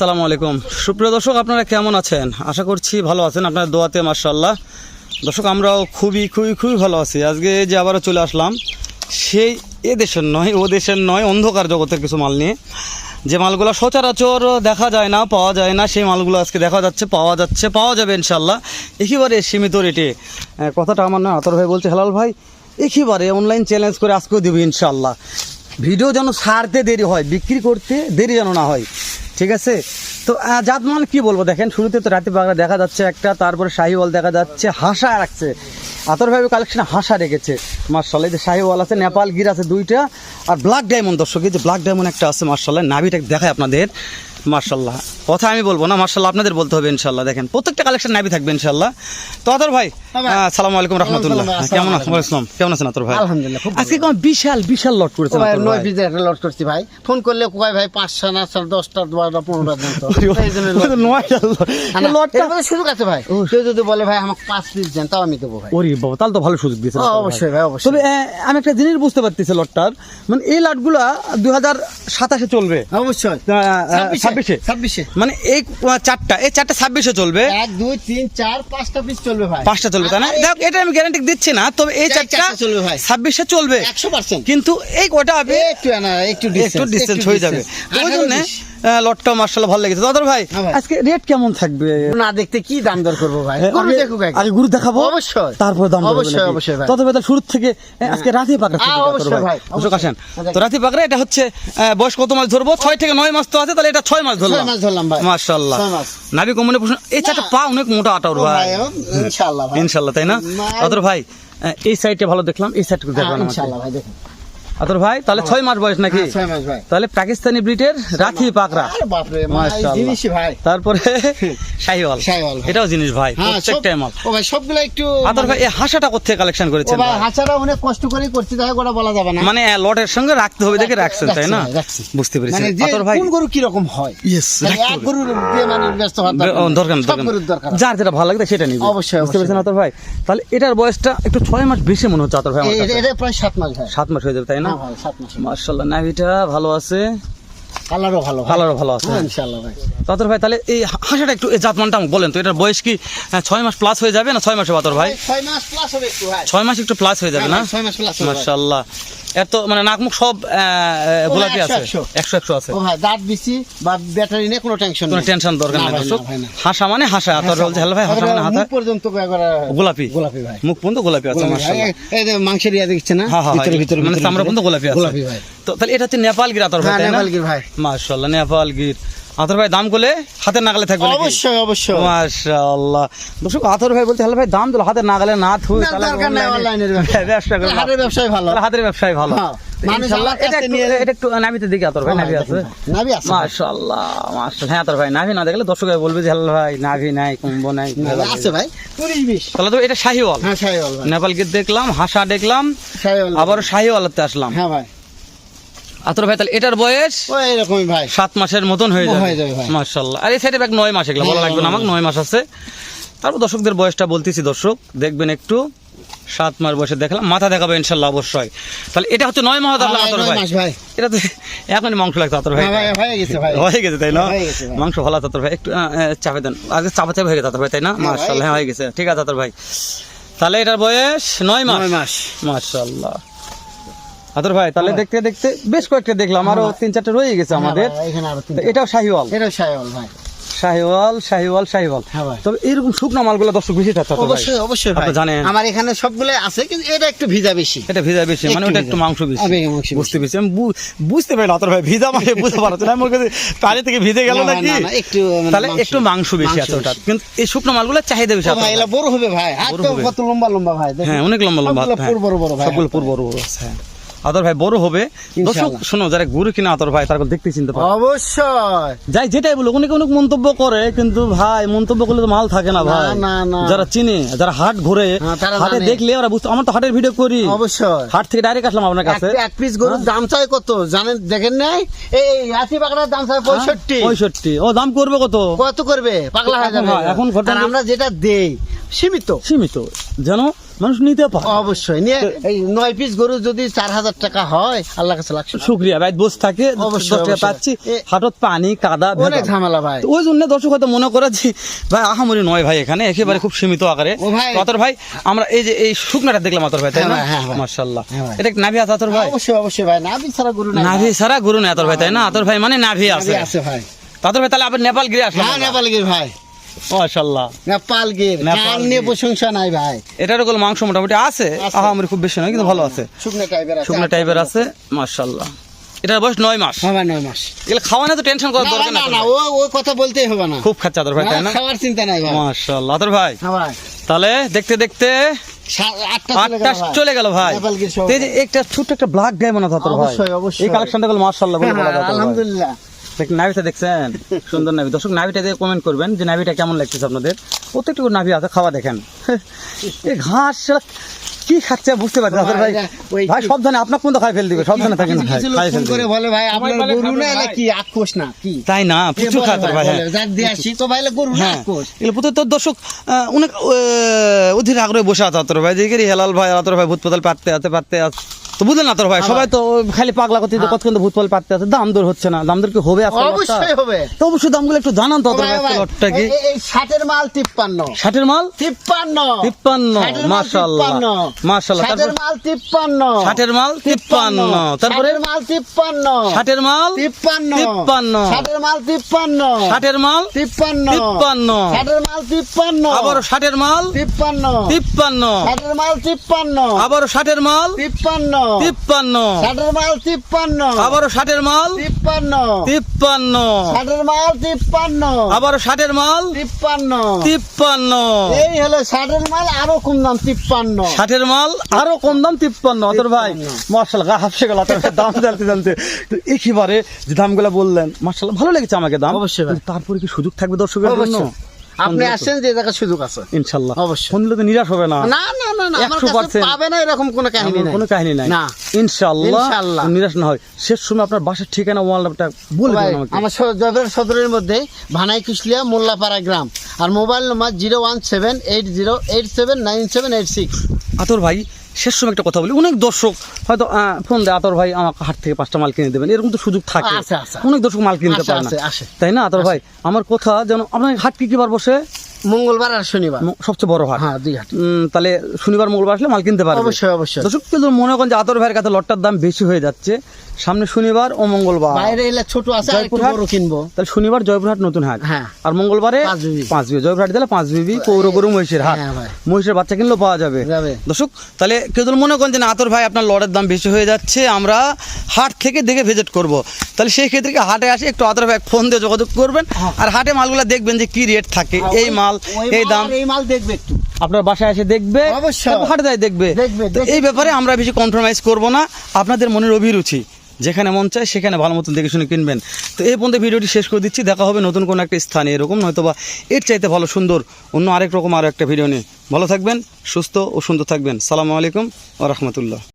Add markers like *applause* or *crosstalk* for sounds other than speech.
আসসালামু আলাইকুম। সুপ্রিয় দর্শক, আপনারা কেমন আছেন? আশা করছি ভালো আছেন, আপনার দোয়াতে মার্শাল্লাহ দর্শক, আমরাও খুবই খুবই খুবই ভালো আছি। আজকে যে আবারও চলে আসলাম, সেই এ দেশের নয়, ও দেশের নয় অন্ধকার জগতের কিছু মাল নিয়ে। যে মালগুলো সচরাচর দেখা যায় না, পাওয়া যায় না, সেই মালগুলো আজকে দেখা যাচ্ছে, পাওয়া যাচ্ছে, পাওয়া যাবে ইনশাল্লাহ একেবারে সীমিত রেটে। কথাটা আমার না আতর ভাই বলছে, হেলাল ভাই, একেবারে অনলাইন চ্যালেঞ্জ করে আজকেও দেবো ইনশাল্লাহ ভিডিও যেন ছাড়তে দেরি হয়, বিক্রি করতে দেরি যেন না হয়। ঠিক আছে? তো জাতমান কি বলব? দেখেন, শুরুতে তো রাতে বাগড়া দেখা যাচ্ছে একটা, তারপরে শাহিওয়াল দেখা যাচ্ছে, হাসা রাখছে। আতরভাবে কালেকশনে হাসা রেখেছে। মার্শাল, এই যে শাহিওয়াল আছে, নেপাল গির আছে দুইটা, আর ব্ল্যাক ডায়মন্ড দর্শক, এই যে ব্ল্যাক ডায়মন্ড একটা আছে মার্শাল্লাহ নাভিটা দেখায় আপনাদের। মার্শাল্লাহ কথা আমি বলব না মার্শাল্লাহ আপনাদের বলতে হবে ইনশাল্লাহ দেখেন প্রত্যেকটা কালেকশন নাভি থাকবে ইনশাল্লাহ তো আতর ভাই হ্যাঁ। আসসালামু আলাইকুম রহমতুল্লাহ। কেমন আছেন? কেমন আছেন আতর ভাই? আলহামদুলিল্লাহ, আজকে কোন বিশাল বিশাল লট করেছেন ভাই নয় ভাই। একটা লট করছি ভাই। ফোন করলে কয় ভাই পাঁচটা না চার দশটা বারোটা দেন তো এই জন্য লটটা সুযোগ আছে ভাই। কেউ যদি বলে ভাই আমাকে পাঁচ পিস দেন তাও আমি দেবো ভাই। ওরে বাবা তাহলে তো ভালো সুযোগ দিয়েছে অবশ্যই ভাই, অবশ্যই। তবে আমি একটা জিনিস বুঝতে পারতেছি লটটার মানে এই লটগুলা দুই হাজার সাতাশে চলবে। অবশ্যই। ছাব্বিশে? ছাব্বিশে। মানে এই চারটা এই চারটা ছাব্বিশে চলবে? এক দুই তিন চার পাঁচটা পিস চলবে ভাই। পাঁচটা চলবে তাই না? দেখ এটা আমি গ্যারান্টি দিচ্ছি না তবে এই চারটা চলবে ভাই। ছাব্বিশে চলবে। একশো পার্সেন্ট কিন্তু এই কটা হবে একটু একটু একটু ডিস্টেন্স হয়ে যাবে। ওই জন্য লটটা মার্শাল ভালো লেগেছে। দাদর ভাই হ্যাঁ আজকে রেট কেমন থাকবে? না দেখতে কি দাম দর করব ভাই? গরু আগে- দেখুক আগে। আগে গুরু দেখাবো। অবশ্যই। তারপর দাম অবশ্যই, অবশ্যই ভাই। তত শুরু থেকে আজকে রাতে পাকড়া অবশ্যই ভাই আসেন। তো রাতে পাকড়া এটা হচ্ছে বয়স কত মাস ধরবো? ছয় থেকে নয় মাস তো আছে তাহলে এটা ছয় মাস ধরলাম। মাস ধরলাম ভাই। মাশাআল্লাহ। নাবি কমনে প্রশ্ন এই চারটা পা অনেক মোটা আটার ও ভাই। ইনশাআল্লাহ ভাই। ইনশাআল্লাহ তাই না? না- ভাই এই সাইডটা ভালো দেখলাম এই সাইডটা হ্যাঁ, দেখলাম ইনশাআল্লাহ ভাই দেখুন। আতর ভাই তাহলে ছয় মাস বয়স নাকি? হ্যাঁ, ছয় মাস ভাই। তাহলে পাকিস্তানি ব্রিটের আরে বাপরে মানে এই মাশাআল্লাহ। জিনিসই ভাই। তারপরে *laughs* শাহিওয়াল। এটাও জিনিস ভাই হ্যাঁ প্রত্যেকটাই মাল। ও ভাই সবগুলো একটু আতর ভাই এই হাসাটা কোথেকে কালেকশন করেছেন ভাই ভাই? অনেক কষ্ট করে করছি তাই গোটা বলা যাবে না। মানে লটের সঙ্গে রাখতে হবে দেখে রাখছেন তাই না। বুঝতে পেরেছি। মানে আতর ভাই কোন গরু কি রকম হয়? ইয়েস মানে এক গরুর দিয়ে মানে ব্যস্ত হওয়ার দরকার দরকার যার যেটা ভালো লাগবে সেটা নিবে। অবশ্যই, বুঝতে পেরেছেন আতর ভাই? তাহলে এটার বয়সটা একটু ছয় মাস বেশি মনে হচ্ছে আতর ভাই আমার এটা প্রায় সাত মাস ভাই। সাত মাস হয়ে যাবে তাই না? হ্যাঁ ভাই মার্শাল্লাহ নাভিটা ভালো আছে। কালারও ভালো। কালারও ভালো আছে। হ্যাঁ ইনশাআল্লাহ ভাই। আতর ভাই তাহলে এই হাঁসাটা একটু এই জাতমানটা বলেন তো এটার বয়স কি আহ, ছয় মাস প্লাস হয়ে যাবে না ছয় মাসে বাতর ভাই? ছয় মাস প্লাস হবে একটু ছয় মাস একটু প্লাস হয়ে যাবে হ্যাঁ না? ছয় মাস প্লাস হবে। এত মানে নাকমুখ সব গোলাপি আছে। একশো। একশো আছে। দাঁত দিছি বা ব্যাটারি নিয়ে কোনো টেনশন কোনো টেনশন দরকার নাই দর্শক। হাসা মানে হাসা আতর জল ঝাল ভাই হাসা মানে হাসা পর্যন্ত গোলাপি। গোলাপি ভাই। মুখ পর্যন্ত গোলাপি আছে মাশাআল্লাহ। এই- যে মাংসের ইয়া দেখছে না? হ্যাঁ হ্যাঁ ভিতরে হ্যাঁ, ভিতরে মানে চামড়া পর্যন্ত গোলাপি আছে। গোলাপি ভাই। তো তাহলে এটা হচ্ছে নেপাল গির আতর ভাই নেপাল গির ভাই। মাশাআল্লাহ নেপাল গির। আতর ভাই দাম করলে হাতের নাগালে থাকবে অবশ্যই অবশ্যই। মাশাআল্লাহ। দর্শক আতর ভাই বলতে হ্যালো ভাই দাম দিল হাতের নাগালে না থুই দরকার নাই অনলাইনের ব্যবসা। ব্যবসা করে হাটের ব্যবসায় ভালো। হাতের ব্যবসায় ভালো। হ্যাঁ, হ্যাঁ হ্যাঁ দেখলাম হাসা দেখলাম আবার শাহিওয়ালাতে আসলাম। হ্যাঁ ভাই। আতর ভাই তাহলে এটার বয়স? এরকমই ভাই। সাত মাসের মতন হয়ে যাবে। হয়ে মার্শাল্লাহ আর এই সাইডে ব্যাগ নয় মাস এগুলো বলা হ্যাঁ, লাগবে না আমাকে নয় মাস আছে। তারপর দর্শকদের বয়সটা বলতেছি দর্শক দেখবেন একটু। সাত মাস বয়সে দেখলাম মাথা দেখাবে ইনশাল্লাহ অবশ্যই। তাহলে এটা হচ্ছে নয় মাস হ্যাঁ, আতর ভাই। মাস ভাই। এটা তো এখনই মাংস লাগতো আতর ভাই। হ্যাঁ হয়ে গেছে হয়ে তাই না? হয়ে। মাংস ভালো আছে আতর ভাই। একটু চাপে দেন। আগে চাপা চাপে হয়ে গেছে আতর ভাই তাই না? মার্শাল্লাহ হ্যাঁ হয়ে গেছে। ঠিক আছে আতর ভাই। তাহলে এটার বয়স নয় মাস। নয় মাস। মার্শাল্লাহ আতর ভাই তাহলে দেখতে দেখতে বেশ কয়েকটা দেখলাম আরও তিন চারটে রয়ে গেছে আমাদের হ্যাঁ ভাই। এটাও শাহিওয়াল এটা ভাই শাহিওয়াল শাহিওয়াল শাহিওয়াল হ্যাঁ ভাই। তবে এরকম শুকনো মালগুলো দর্শক বেশি থাকতে অবশ্যই অবশ্যই ভাই জানেন। আমার এখানে সবগুলো আছে কিন্তু এটা একটু ভিজা বেশি এটা ভিজা বেশি মানে ওটা একটু মাংস বেশি আবে, মাংস বেশি। বুঝতে পেরেছি আমি বুঝতে পারি না ভাই ভিজা মানে বুঝতে পারছি না আমার কাছে পানি থেকে ভিজে গেল না, না, নাকি না, না, একটু মানে তাহলে একটু মাংস বেশি আছে ওটা কিন্তু এই শুকনো মালগুলো চাহিদা বেশি ভাই বড় হবে ভাই আর। কত লম্বা লম্বা ভাই হ্যাঁ অনেক লম্বা লম্বা সবগুলো হ্যাঁ। পুর বড় বড় ভাই সবগুলো বড় বড় আছে হ্যাঁ আদর ভাই বড় হবে। দর্শক। শোনো যারা গরু কিনা আদর ভাই তারা দেখতে চিনতে পারে। অবশ্যই। যাই যেটাই বলো অনেক অনেক মন্তব্য করে কিন্তু ভাই মন্তব্য করলে তো মাল থাকে না ভাই। যারা চিনে যারা হাট ঘুরে হ্যাঁ, হাটে দেখলে ওরা বুঝতে আমার তো হাটের ভিডিও করি। অবশ্যই। হাট থেকে ডাইরেক্ট আসলাম আপনার কাছে। এক- পিস গরুর দাম চাই কত? জানেন দেখেন নাই? এই হাতি পাকড়ার দাম চাই পঁয়ষট্টি। পঁয়ষট্টি। ও দাম করবে কত? কত করবে? পাগলা হয়ে যাবে। হ্যাঁ, এখন আমরা যেটা দেই সীমিত। সীমিত। যেন মানুষ নিতে পারে। অবশ্যই। নিয়ে এই নয় পিস গরু যদি চার হাজার টাকা হয় আল্লাহ কাছে লাগছে শুক্রিয়া। ভাই বসে থাকে অবশ্যই, পাচ্ছি হাটত পানি কাদা অনেক ঝামেলা ভাই। ওই জন্য দর্শক হয়তো মনে করে যে ভাই আহামরি নয় ভাই এখানে একেবারে খুব সীমিত আকারে। ও ভাই। আমরা এই যে এই শুকনাটা দেখলাম আতর ভাই তাই হ্যাঁ না? হ্যাঁ মার্শাল্লাহ হ্যাঁ এটা নাভি আছে আতর ভাই? অবশ্যই অবশ্যই ভাই নাভি ছাড়া গরু নাই নাভি ছাড়া গুরু নেই আতর ভাই তাই না? আতর ভাই মানে নাভি আছে। আছে ভাই। আতর ভাই তাহলে আবার নেপাল গিয়ে আসলাম হ্যাঁ নেপাল গির ভাই। মার্শাল্লাহ নেপাল গির কান নিয়ে প্রশংসা নাই ভাই। এটার কোনো মাংস মোটামুটি আছে। আছে। আহামরি খুব বেশি নয় কিন্তু ভালো আছে। শুকনো টাইপের আছে শুকনো টাইপের আছে মার্শাল্লাহ এটার বয়স নয় মাস। হ্যাঁ নয় মাস। এগুলো খাওয়া না তো টেনশন করার দরকার না না না ও ও কথা বলতেই হবে না। খুব খাচ্ছে আতর ভাই তাই না খাওয়ার চিন্তা নাই ভাই। মার্শাল্লাহ আতর ভাই। হ্যাঁ তাহলে দেখতে দেখতে আটটা চলে গেল ভাই। একটা ছোট্ট একটা ব্ল্যাক ডায়মন্ড আছে তোর ভাই। অবশ্যই, অবশ্যই। এই কালেকশনটা গুলো হ্যাঁ। আলহামদুলিল্লাহ। নাভিটা দেখছেন? সুন্দর নাভি। দর্শক নাভিটা দিয়ে কমেন্ট করবেন যে নাভিটা কেমন লাগতেছে আপনাদের। প্রত্যেকটুকু নাভি আছে খাওয়া দেখেন। এই ঘাস কি খাচ্ছে বুঝতে পারছি ভাই। ভাই সাবধানে আপনার কোন খাই ফেল দিবে? সাবধানে থাকেন ভাই খাই ফোন ফেল করে বলে ভাই আপনার গরু না এলে কি আক্রোশ না? কি? তাই না প্রচুর ভাই হ্যাঁ। যাক দিয়ে আসি। তো ভাইলে গরু না হ্যাঁ। এগুলো তোর দর্শক অনেক অধীর আগ্রহে বসে আছে তোর ভাই। দেখি হেলাল ভাই তোর ভাই ভূত পাতাল পাততে আছে পাততে আছে। তো বুঝলেন না তোর ভাই সবাই তো খালি পাগলা করতে কতক্ষণ তো ভূত পাতাল পাততে আছে দাম দর হচ্ছে না দাম দর কি হবে অবশ্যই হবে তো অবশ্যই দামগুলো একটু জানান তো লটটা কি ষাটের মাল তিপ্পান্ন ষাটের মাল তিপ্পান্ন তিপ্পান্ন মাশাআল্লাহ মাশাআল্লাহ ষাটের মাল তিপ্পান্ন ষাটের মাল তিপ্পান্ন তারপরে মাল তিপ্পান্ন ষাটের মাল তিপ্পান্ন তিপ্পান্ন ষাটের মাল তিপ্পান্ন ষাটের মাল তিপ্পান্ন তিপ্পান্ন ষাটের মাল তিপ্পান্ন আবার ষাটের মাল তিপ্পান্ন তিপ্পান্ন ষাটের মাল তিপ্পান্ন আবার ষাটের মাল তিপ্পান্ন তিপ্পান্ন। ষাটের মাল তিপ্পান্ন। আবার ষাটের মাল। তিপ্পান্ন। তিপ্পান্ন। ষাটের মাল তিপ্পান্ন। আবার ষাটের মাল। তিপ্পান্ন। তিপ্পান্ন। এই হলো ষাটের মাল আরও কম দাম তিপ্পান্ন। ষাটের মাল আরও কম দাম তিপ্পান্ন। অতর ভাই। মার্শাল গা হাফসে গেল অতর দাম জানতে জানতে। একেবারে যে দামগুলো বললেন মার্শাল ভালো লেগেছে আমাকে দাম। অবশ্যই তারপরে কি সুযোগ থাকবে দর্শকের জন্য। আপনি আসেন যে জায়গায় সুযোগ আছে। ইনশাল্লাহ। অবশ্যই। শুনলে তো নিরাশ হবে না। না না না না আমার কাছে পাবে না এরকম কোনো কাহিনী নাই। কোনো কাহিনী নাই। না। ইনশাল্লাহ ইনশাআল্লাহ। নিরাশ না হয়। শেষ সময় আপনার বাসার ঠিকানা ওয়ালটা বলে দেবেন আমাকে। আমার জয়পুর সদরের মধ্যে ভানাই কুশলিয়া মোল্লাপাড়া গ্রাম আর mobile number zero one seven eight zero eight seven nine seven eight six. আতর ভাই শেষ সময় একটা কথা বলি। অনেক দর্শক হয়তো আহ, ফোন দেয় আতর ভাই আমাকে হাট থেকে পাঁচটা মাল কিনে দেবেন। এরকম তো সুযোগ থাকে। অনেক দর্শক মাল কিনতে পারে না। তাই না আতর ভাই? আমার কথা যেন আপনার হাট কি কি বার বসে? মঙ্গলবার আর শনিবার। সবচেয়ে বড় হাট। হ্যাঁ দুই হাট। তাহলে শনিবার মঙ্গলবার আসলে মাল কিনতে পারবে। অবশ্যই অবশ্যই। দর্শক কিন্তু মনে করেন যে আতর ভাইয়ের কাছে লটটার দাম বেশি হয়ে যাচ্ছে। সামনে শনিবার ও মঙ্গলবার। বাইরে এলে ছোট আছে আর একটু বড় কিনবো। তাহলে শনিবার জয়পুরহাট নতুন হাট। হ্যাঁ। আর মঙ্গলবারে পাঁচ বিবি। বিবি। জয়পুরহাট দিলে পাঁচ বিবি পৌর গরু মহিষের হাট। হ্যাঁ ভাই। মহিষের বাচ্চা কিনলেও পাওয়া যাবে। যাবে। দর্শক তাহলে কেউ মনে করেন যে না আতর ভাই আপনার লড়ের দাম বেশি হয়ে যাচ্ছে আমরা হাট থেকে দেখে ভিজিট করব। তাহলে সেই ক্ষেত্রে কি হাটে আসে একটু আতর ভাই ফোন দিয়ে যোগাযোগ করবেন হ্যাঁ। আর হাটে মালগুলো দেখবেন যে কি রেট থাকে এই মাল ওই এই দাম। এই মাল দেখবে একটু। আপনার বাসায় এসে দেখবে হাটে যায় দেখবে। এই ব্যাপারে আমরা বেশি কম্প্রোমাইজ করব না। আপনাদের মনের অভিরুচি যেখানে মন চায় সেখানে ভালো মতন দেখে শুনে কিনবেন। তো এই পর্যন্ত ভিডিওটি শেষ করে দিচ্ছি। দেখা হবে নতুন কোনো একটা স্থানে এরকম নয়তো বা এর চাইতে ভালো সুন্দর অন্য আরেক রকম আরও একটা ভিডিও নিয়ে। ভালো থাকবেন সুস্থ ও সুন্দর থাকবেন। সালামু আলাইকুম ও রহমতুল্লাহ।